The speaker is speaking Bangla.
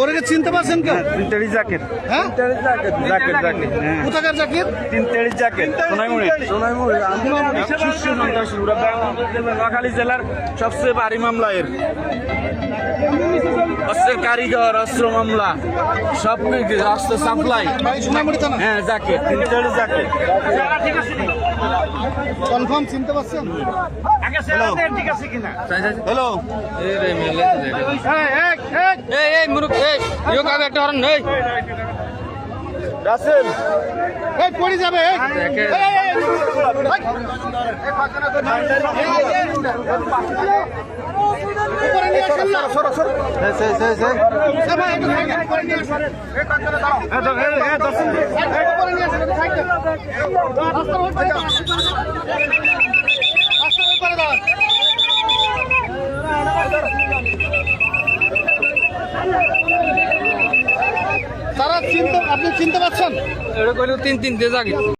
ওরে চিনতে পারছেন কেউ? তিনটেড়ি জ্যাকেট হ্যাঁ? জ্যাকেট জ্যাকেট হ্যাঁ। কোথাকার জাকির তিনটেড়ি জ্যাকেট সোনাইমুড়ি। শীর্ষ নোয়াখালী জেলার সবচেয়ে ভারী মামলা এর। অস্ত্রের কারিগর অস্ত্র মামলা সব অস্ত্র সাপ্লাই। হ্যাঁ জ্যাকেট তিনটেড়ি জ্যাকেট কনফার্ম চিনতে পারছেন? হ্যালো এই এই মুরুক এই ইয়ো কাবে একটা হরন এই রাসেল এই পড়ে যাবে এই। তারা চিনতে আপনি চিনতে পারছেন? এটা কইলো তিন তিন দেজা জাগে।